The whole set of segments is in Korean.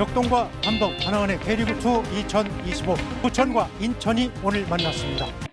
역동과 감동 하나은행 K리그2 2025 부천과 인천이 오늘 만났습니다.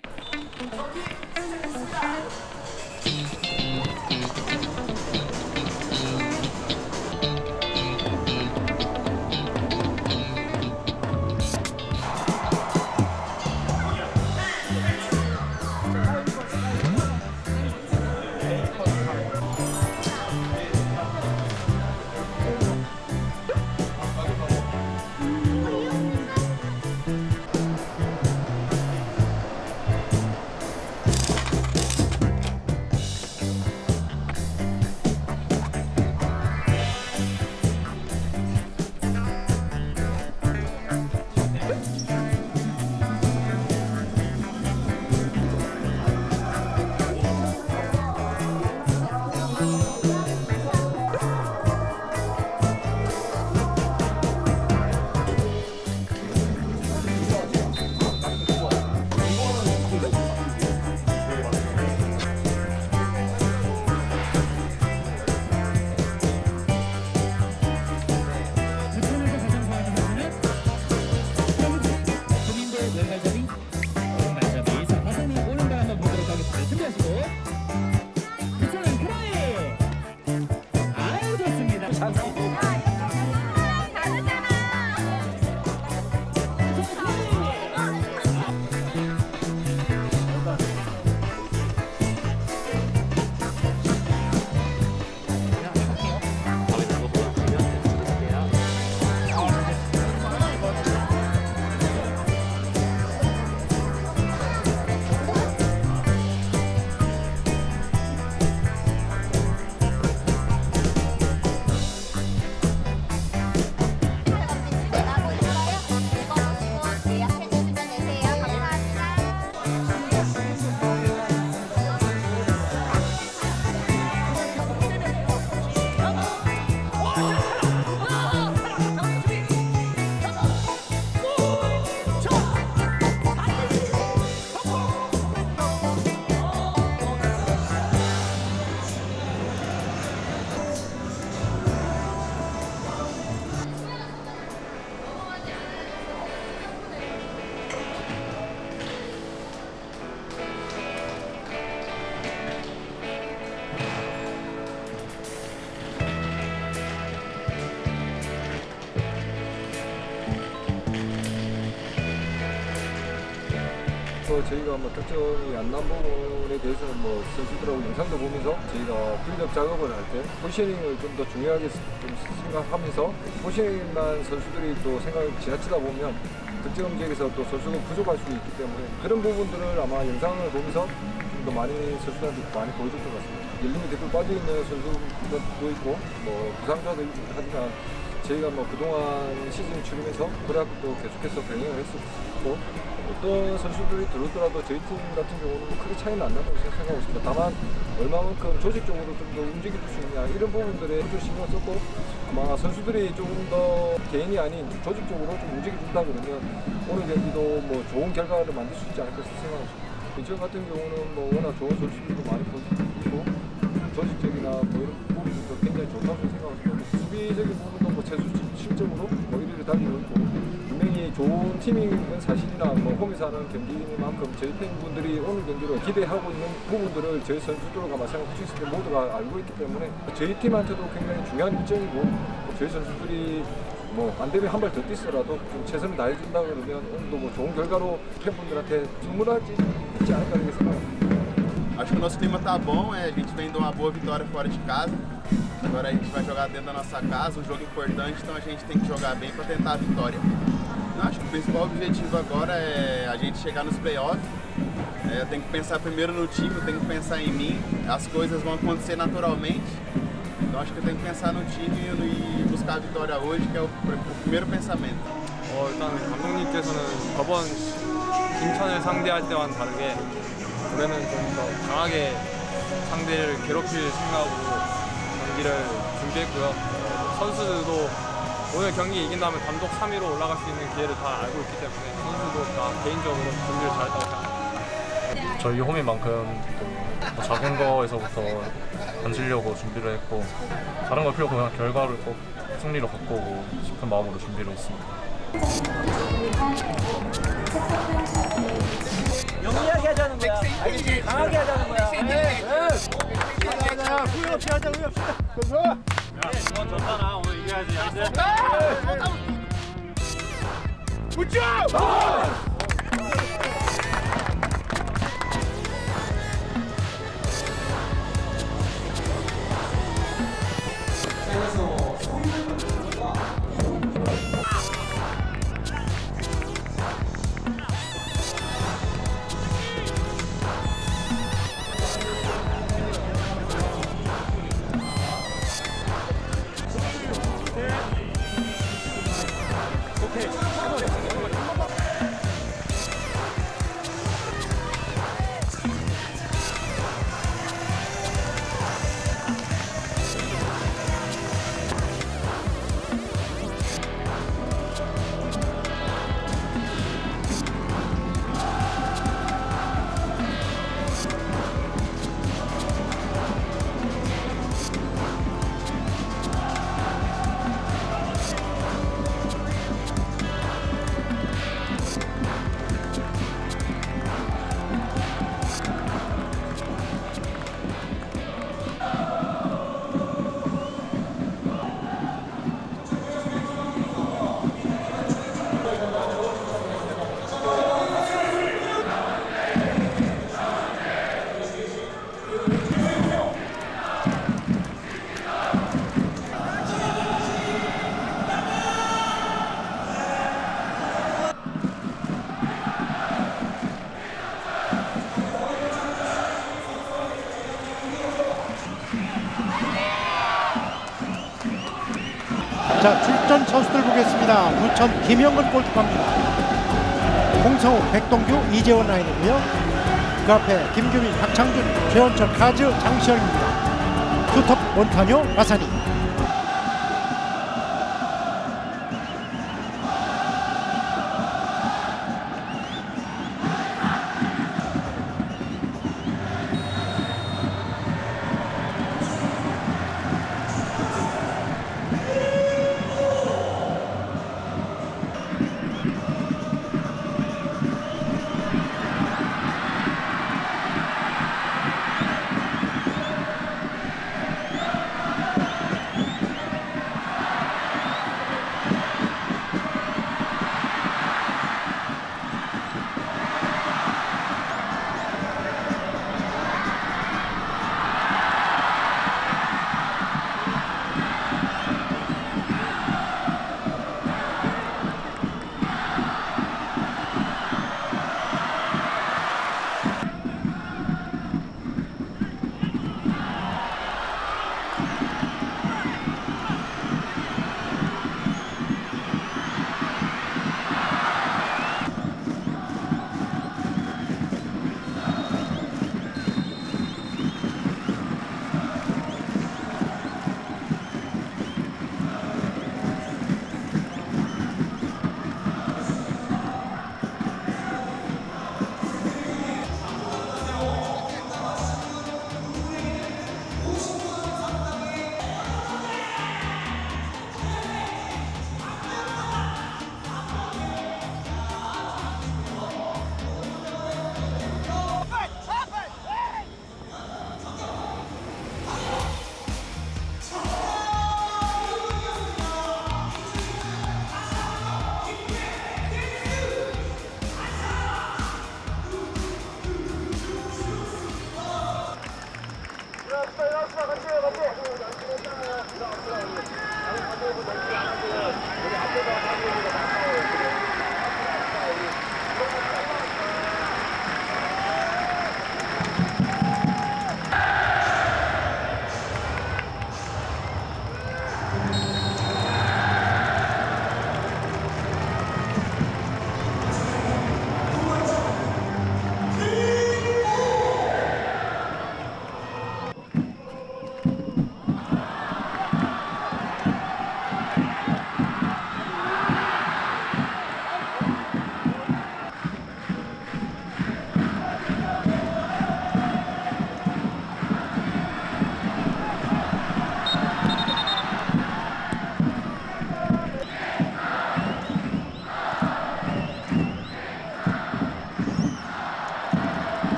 뭐 저희가 뭐 특정이 안 난 부분에 대해서는 뭐 선수들하고 영상도 보면서 저희가 빌드업 작업을 할 때 포지셔닝을 좀 더 중요하게 좀 생각하면서 포지셔닝만 선수들이 또 생각을 지나치다 보면 득점 지역에서 또 선수가 부족할 수 있기 때문에 그런 부분들을 아마 영상을 보면서 좀 더 많이 선수들한테 많이 보여줄 것 같습니다. 열림이 댓글 빠져있는 선수도 있고 뭐 부상자도 있고 하지만 저희가 뭐 그동안 시즌 치르면서 그래도 계속해서 병행을 했었고 어떤 선수들이 들어오더라도 저희 팀 같은 경우는 크게 차이는 안 난다고 생각하고 있습니다. 다만 얼마만큼 조직적으로 좀 더 움직일 수 있냐 이런 부분들에 좀 신경 썼고 아마 선수들이 조금 더 개인이 아닌 조직적으로 좀 움직여준다 그러면 오늘 경기도 뭐 좋은 결과를 만들 수 있지 않을까 생각하고 있습니다. 인천 같은 경우는 뭐 워낙 좋은 선수들도 많이 보이고 조직적이나 뭐 이런 부분들도 굉장히 좋다고 생각합니다. 수비적인 부분도 뭐 최수 실점으로 뭐 1위를 달리고 있고 분명히 좋은 팀인 건 사실이나 뭐 하는 경기만큼 저희 팬분들이 오늘 경기를 기대하고 있는 부분들을 저희 선수들과 마찬가지 후치스 모두가 알고 있기 때문에 저희 팀한테도 굉장히 중요한 일정이고 저희 선수들이 뭐안 되면 한발 더 뛰더라도 좀 최선을 다해준다 그러면 오늘도 뭐 좋은 결과로 팬분들한테 선물할지 있지 않을까 이렇게 생각합니다. Acho que o nosso clima tá bom, é, a gente vem de uma boa vitória fora de casa. Agora a gente vai jogar dentro da nossa casa, um jogo importante, então a gente tem que jogar bem para tentar a vitória. Eu acho que o principal objetivo agora é a gente chegar nos playoffs. É, eu tenho que pensar primeiro no time, eu tenho que pensar em mim. As coisas vão acontecer naturalmente. Então acho que eu tenho que pensar no time e buscar a vitória hoje, que é o, o primeiro pensamento. 어, 일단 감독님께서는 저번 인천을 상대할 때와는 다르게 올해는 좀 더 강하게 상대를 괴롭힐 생각으로 경기를 준비했고요. 어, 선수들도 오늘 경기 이긴다면 단독 3위로 올라갈 수 있는 기회를 다 알고 있기 때문에 선수도 다 개인적으로 준비를 잘했다고 생각합니다. 저희 홈인 만큼 또 작은 거에서부터 던지려고 준비를 했고 다른 거 필요 없고 그냥 결과를 꼭 승리로 바꾸고 싶은 마음으로 준비를 했습니다. 영리하게 하자는 거야. 알겠지? 강하게 하자는 거야. 자 이건 졌잖아 오늘 이겨야지 알지? 붙여! 출전 선수들 보겠습니다. 부천 김영근 골키퍼입니다. 홍성우, 백동규, 이재원 라인이고요. 그 앞에 김규민, 박창준, 최원철, 카즈, 장시현입니다. 투톱 몬타뇨, 마사니.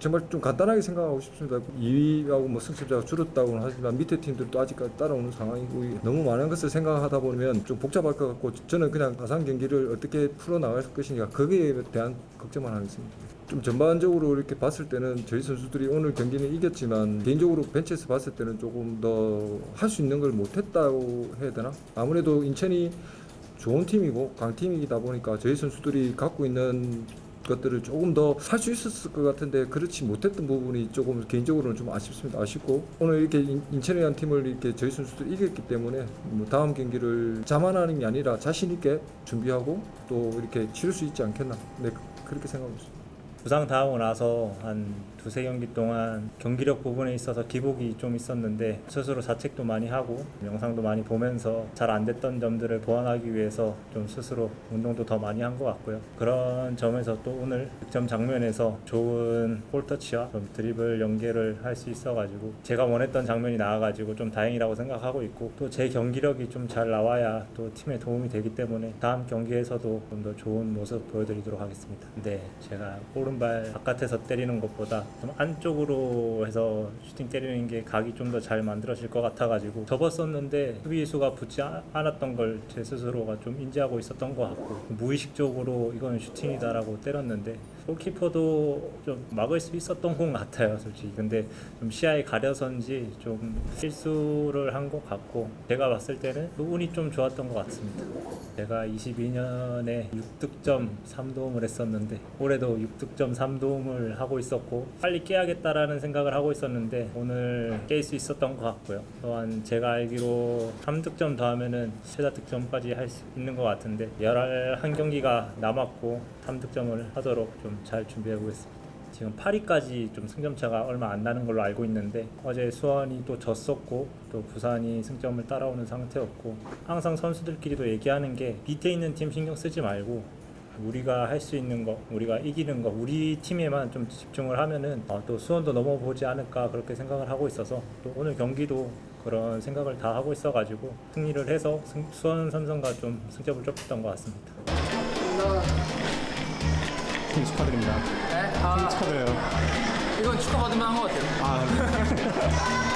정말 좀 간단하게 생각하고 싶습니다. 2위하고 뭐 승점자가 줄었다고는 하지만 밑에 팀들도 아직까지 따라오는 상황이고 너무 많은 것을 생각하다 보면 좀 복잡할 것 같고 저는 그냥 가상 경기를 어떻게 풀어 나갈 것인가 거기에 대한 걱정만 하겠습니다. 좀 전반적으로 이렇게 봤을 때는 저희 선수들이 오늘 경기는 이겼지만 개인적으로 벤치에서 봤을 때는 조금 더 할 수 있는 걸 못했다고 해야 되나? 아무래도 인천이 좋은 팀이고 강팀이다 보니까 저희 선수들이 갖고 있는 것들을 조금 더 할 수 있었을 것 같은데 그렇지 못했던 부분이 조금 개인적으로는 좀 아쉽습니다. 아쉽고 오늘 이렇게 인- 인천이라는 팀을 이렇게 저희 선수들이 이겼기 때문에 뭐 다음 경기를 자만하는 게 아니라 자신 있게 준비하고 또 이렇게 치를 수 있지 않겠나. 네 그렇게 생각하고 있습니다. 부상 당하고 나서 한 두세 경기 동안 경기력 부분에 있어서 기복이 좀 있었는데 스스로 자책도 많이 하고 영상도 많이 보면서 잘 안 됐던 점들을 보완하기 위해서 좀 스스로 운동도 더 많이 한 것 같고요. 그런 점에서 또 오늘 득점 장면에서 좋은 볼터치와 좀 드리블 연계를 할 수 있어가지고 제가 원했던 장면이 나와가지고 좀 다행이라고 생각하고 있고 또 제 경기력이 좀 잘 나와야 또 팀에 도움이 되기 때문에 다음 경기에서도 좀 더 좋은 모습 보여드리도록 하겠습니다. 네, 제가 오른발 바깥에서 때리는 것보다 좀 안쪽으로 해서 슈팅 때리는 게 각이 좀 더 잘 만들어질 것 같아가지고 접었었는데 수비수가 붙지 아- 않았던 걸 제 스스로가 좀 인지하고 있었던 것 같고 무의식적으로 이건 슈팅이다라고 때렸는데 골키퍼도 좀 막을 수 있었던 것 같아요 솔직히 근데 좀 시야에 가려서인지 좀 실수를 한 것 같고 제가 봤을 때는 그 운이 좀 좋았던 것 같습니다 제가 22년에 6득점 3도움을 했었는데 올해도 6득점 3도움을 하고 있었고 빨리 깨야겠다라는 생각을 하고 있었는데 오늘 깰 수 있었던 것 같고요. 또한 제가 알기로 3득점 더하면은 최다 득점까지 할 수 있는 것 같은데 11경기가 남았고 3득점을 하도록 좀 잘 준비해 보겠습니다. 지금 8위까지 좀 승점차가 얼마 안 나는 걸로 알고 있는데 어제 수원이 또 졌었고 또 부산이 승점을 따라오는 상태였고 항상 선수들끼리도 얘기하는 게 밑에 있는 팀 신경 쓰지 말고 우리가 할 수 있는 거, 우리가 이기는 거, 우리 팀에만 좀 집중을 하면은 어, 또 수원도 넘어보지 않을까 그렇게 생각을 하고 있어서 또 오늘 경기도 그런 생각을 다 하고 있어가지고 승리를 해서 승- 수원 삼성과 좀 승점을 좁혔던 것 같습니다. 팀 축하드립니다. 네? 아, 축하드려요. 이건 축하받을 만한 것 같아요. 아,